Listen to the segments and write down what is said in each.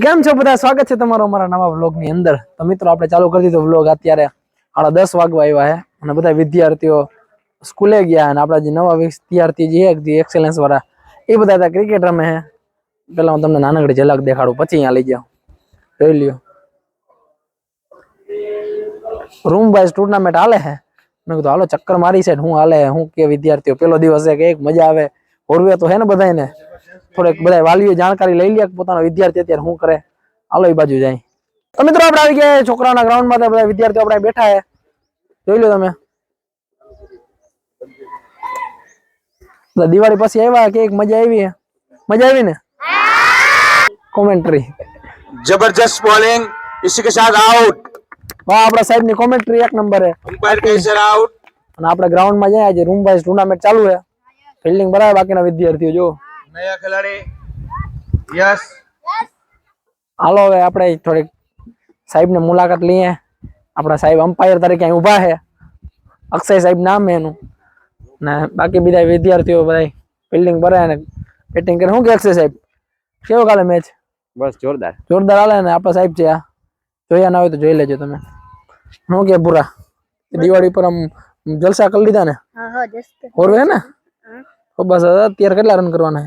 કેમ છો બધા સ્વાગત છે તમારો અમારા નવા વ્લોગની અંદર તો મિત્રો આપણે ચાલુ કરી દીધો વ્લોગ અત્યારે 10 વાગવા આયા છે અને બધા વિદ્યાર્થીઓ સ્કૂલે ગયા અને આપડાજી નવા વિદ્યાર્થીજી એક દી એક્સેલન્સ વાળા એ બધાતા ક્રિકેટર મે છે પહેલા હું તમને નાનકડી જલક દેખાડું પછી અહીંયા લઈ જાઓ જોઈ લ્યો રૂમ વા イズ ટુર્નામેન્ટ હાલે છે મેં કીધું હાલો ચક્કર મારી છે હું હાલે હું કે વિદ્યાર્થીઓ પહેલો દિવસ છે કે એક મજા આવે ઓરવે તો હે ને બધા એને ફોરે બળા વાલીયે જાણકારી લઈ લે કે પોતાનો વિદ્યાર્થી અત્યારે શું કરે હાલો આ બાજુ જાય તો મિત્રો આપણે આવી ગયા છોકરાના ગ્રાઉન્ડમાં બધા વિદ્યાર્થીઓ આપણે બેઠા છે જોઈ લો તમે દિવાળી પછી આવ્યા કે એક મજા આવી મજા આવી ને હા કોમેન્ટરી જબરજસ્ત બોલિંગ ઈશિકે સાથ આઉટ વાહ આપણા સાઈડની કોમેન્ટરી એક નંબર છે અમ્પાયર કઈસર આઉટ અને આપણા ગ્રાઉન્ડમાં જ્યાં આજે રૂમવાઈઝ ટુર્નામેન્ટ ચાલે છે ફિલ્ડિંગ બરાબર બાકીના વિદ્યાર્થીઓ જો નયા ખેલાડી યસ હાલો હવે આપણે થોડી સાહેબને મુલાકાત લેઈએ આપણો સાહેબ અમ્પાયર તરીકે અહીં ઊભા છે અક્ષય સાહેબ નામ એનું અને બાકી બધા વિદ્યાર્થીઓ બરાય ફિલ્ડિંગ બરાય ને બેટિંગ કરે હું કે અક્ષય સાહેબ કેવો ગાલે મેચ બસ જોરદાર જોરદાર આલે ને આપણો સાહેબ છે આ જોયા ના હોય તો જોઈ લેજો તમે મો કે પૂરા દિવાળી પરમ જલસા કરી લીધા ને હા હા જસ્તે ઓર વે ને ઓ બસ અત્યારે કેટલા રન કરવાના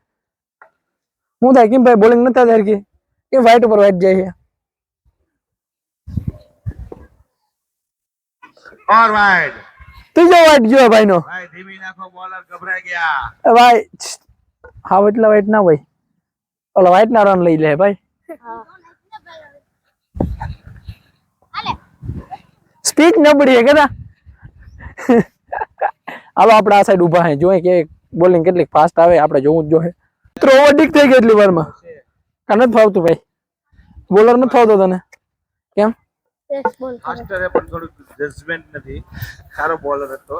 હું થાય કેમ ભાઈ બોલિંગ નથી થાય કે એ વ્હાઈટ ઉપર વ્હાઈટ જાય ઓર વાઇડ ત્રીજો વાઇડ ગયો ભાઈ નો ભાઈ ધીમી નાખો બોલર ગભરાઈ ગયા ભાઈ હા એટલા વાઇટ ના ભાઈ ઓલા વાઇટ ના રન લઈ લે ભાઈ સ્પીચ નબળી હે કેતા હાલો આપણે આ સાઈડ ઊભા હે જોઈએ કે બોલિંગ કેટલી ફાસ્ટ આવે આપણે જોવું જ જોઈએ ઓવરટીક થઈ ગઈ એટલી વારમાં કાને ફાવતું ભાઈ બોલર ને ફાવતો તને કેમ માસ્ટરે પણ થોડું જજમેન્ટ નથી સારો બોલર હતો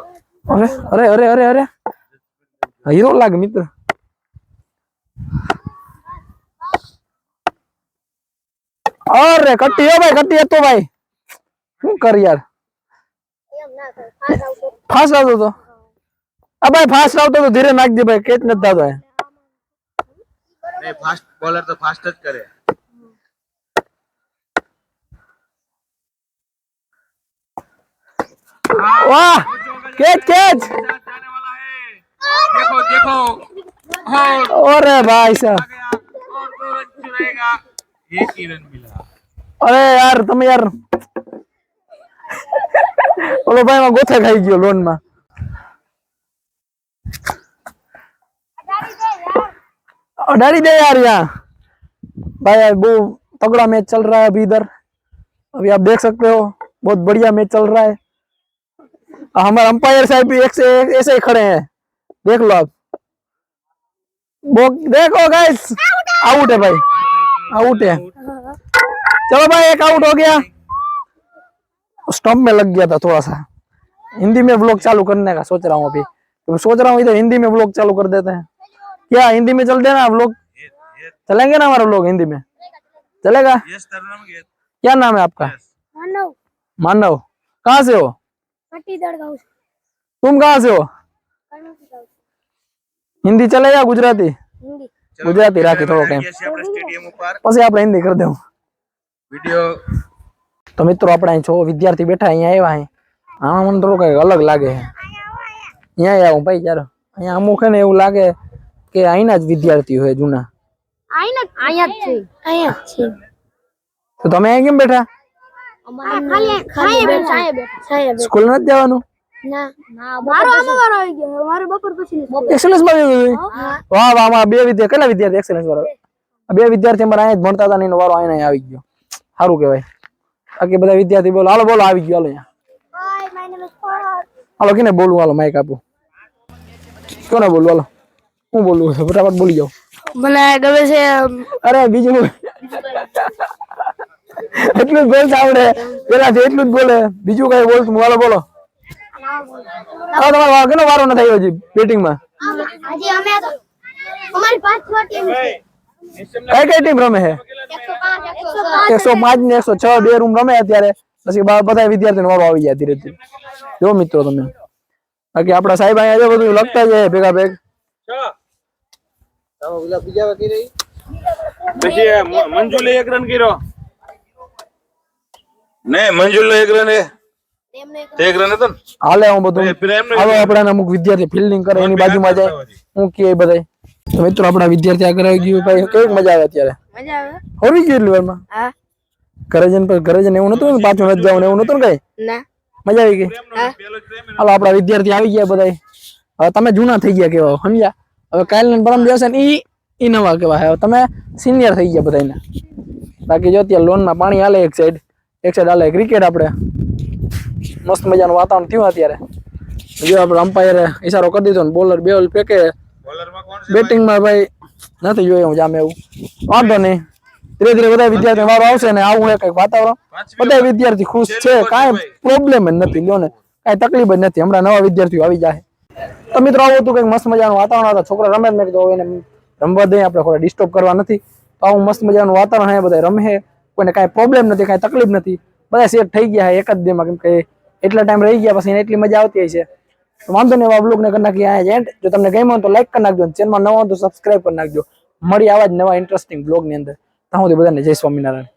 અરે અરે અરે અરે અરે હીરો લાગ મિત્ર અરે કટ્ટી ભાઈ કટ્ટી હતો ભાઈ શું કર યાર ફાસ્ટ આવતો તો આ ભાઈ ફાસ્ટ આવતો તો ધીરે નાખજે ભાઈ કેચ નથી થતો નહીં ફાસ્ટ બોલર તો ફાસ્ટ જ કરે વાહ કેચ કેચ देखो देखो अरे भाई साहब અરે યાર તમે યાર ઓલો ભાઈ માં ગોથા ખાઈ ગયો લોન માં और ही दे यार यहाँ भाई वो तगड़ा मैच चल रहा है अभी इधर अभी आप देख सकते हो बहुत बढ़िया मैच चल रहा है हमारे अंपायर साहब भी एक से एक ऐसे ही खड़े हैं देख लो आप देखो गाइस आउट है भाई आउट है चलो भाई एक आउट हो गया स्टम्प में लग गया था थोड़ा सा हिंदी में ब्लॉग चालू करने का सोच रहा हूँ अभी तो सोच रहा हूँ इधर हिंदी में ब्लॉग चालू कर देते हैं क्या हिंदी में चलते ना आप लोग चलेंगे ना हमारे लोग हिंदी में चलेगा क्या नाम है आपका मानव कहा से हो तुम कहा से हो हिंदी चले या गुजराती गुजराती राखी थोड़ा टाइम बस आप हिंदी कर दो वीडियो तो मित्रों अपना छो विद्यार्थी बैठा है यहाँ है आमा हाँ, मन तो अलग लागे है यहाँ आऊ भाई यार अमुख ने एवं लागे है કે અહીંના જ વિદ્યાર્થી હોય જૂના અહીંયા જ છે અહીંયા જ છે તો તમે અહીંયા કેમ બેઠા સ્કૂલ નથી જવાનું બે વિદ્યાર્થી મારા અહીંયા જ ભણતા હતા એનો વારો અહીંયા આવી ગયો સારું કેવાય બાકી બધા વિદ્યાર્થી બોલો હાલો બોલો આવી ગયો હાલો કે હાલો કેને બોલવું હાલો માઇક આપું કોને બોલવું હાલો હું બોલવું છે ફટાફટ બોલી જાઓ મને ગમે છે અરે બીજું એટલું જ બોલતા આવડે પેલા એટલું જ બોલે બીજું કઈ બોલતું વાલો બોલો હવે તમારો કેટલો વારો ન થયો હજી બેટિંગમાં હજી કઈ કઈ ટીમ રમે છે એકસો પાંચ ને એકસો છ બે રૂમ રમે અત્યારે પછી બધા વિદ્યાર્થીઓ વારો આવી જાય ધીરે ધીરે જો મિત્રો તમે બાકી આપડા સાહેબ અહીંયા બધું લખતા જાય ભેગા ભેગ વિદ્યાર્થી મિત્રો આપણા વિદ્યાર્થી આગળ આવી ગયું ભાઈ કેવી મજા આવે અત્યારે હોવી ગયું એટલી વારમાં હા ઘરે જઈને ઘરે જઈને એવું નતું પાછું નથી જવાનું એવું નતું ને કઈ મજા આવી ગઈ હાલો આપડા વિદ્યાર્થી આવી ગયા બધાય હવે તમે જૂના થઈ ગયા કેવા સમજ્યા હવે કાલ ને પરમ દિવસે ને ઈ ઈ નવા કહેવાય હવે તમે સિનિયર થઈ ગયા બધાને બાકી જો અત્યારે લોનમાં પાણી હાલે એક સાઈડ એક સાઈડ હાલે ક્રિકેટ આપણે મસ્ત મજાનું વાતાવરણ થયું અત્યારે જો આપણે અમ્પાયરે ઈશારો કરી દીધો ને બોલર બે ફેંકે બેટિંગમાં ભાઈ નથી જોયું હું જામે એવું વાંધો નહીં ધીરે ધીરે બધા વિદ્યાર્થી મારો આવશે ને આવું એક વાતાવરણ બધા વિદ્યાર્થી ખુશ છે કાંઈ પ્રોબ્લેમ જ નથી લ્યો ને કાંઈ તકલીફ જ નથી હમણાં નવા વિદ્યાર્થીઓ આવી જાય તો મિત્રો આવું હતું કંઈક મસ્ત મજાનું વાતાવરણ હતા છોકરા રમે મેં કીધું એને રમવા દઈએ આપણે થોડા ડિસ્ટર્બ કરવા નથી તો આવું મસ્ત મજાનું વાતાવરણ અહીંયા બધા રમે કોઈને કાંઈ પ્રોબ્લેમ નથી કાંઈ તકલીફ નથી બધા સેટ થઈ ગયા એક જ દેમાં કેમ કે એટલા ટાઈમ રહી ગયા પછી એને એટલી મજા આવતી હોય છે વાંધો નહીં એવા બ્લોગને કરી નાખીએ અહીંયા જેન્ટ જો તમને ગમ્યો તો લાઈક કરી નાખજો ચેનલમાં નવો તો સબસ્ક્રાઈબ કરી નાખજો મળી આવા જ નવા ઇન્ટરેસ્ટિંગ બ્લોગની અંદર ત્યાં સુધી બધાને જય સ્વામિનારાયણ